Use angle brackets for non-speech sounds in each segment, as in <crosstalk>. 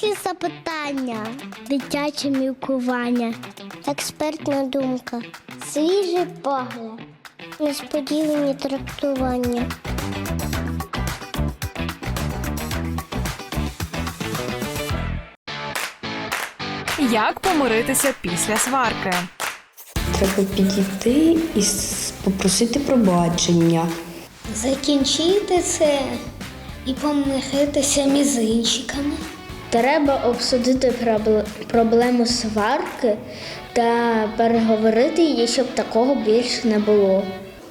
Дорослі запитання, дитяче мілкування, експертна думка, свіжий погляд, несподівані трактування. Як помиритися після сварки? Треба підійти і попросити пробачення. Закінчити це і помиритися мізинчиками. Треба обсудити проблему сварки та переговорити її, щоб такого більше не було.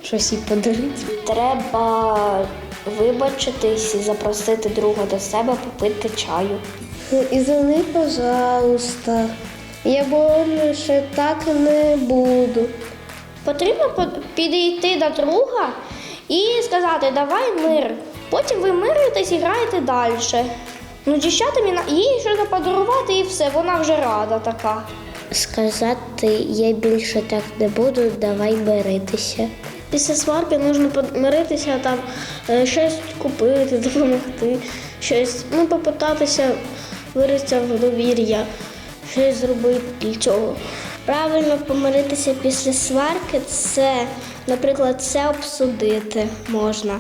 Щось їй подарити. Треба вибачитись і запросити друга до себе попити чаю. Извини, пожалуйста. Я більше так не буду. Потрібно підійти до друга і сказати давай мир. Потім ви миритесь і граєте далі. Ну, дівчатам їй щось подарувати і все, вона вже рада така. Сказати я більше так не буду, давай миритися. Після сварки потрібно помиритися, там е, щось купити, <laughs> допомогти, щось, ну, попитатися виритися в довір'я, щось зробити для цього. Правильно помиритися після сварки це, наприклад, це обсудити можна.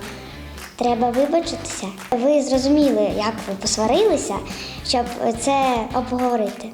Треба вибачитися. Ви зрозуміли, як ви посварилися, щоб це обговорити.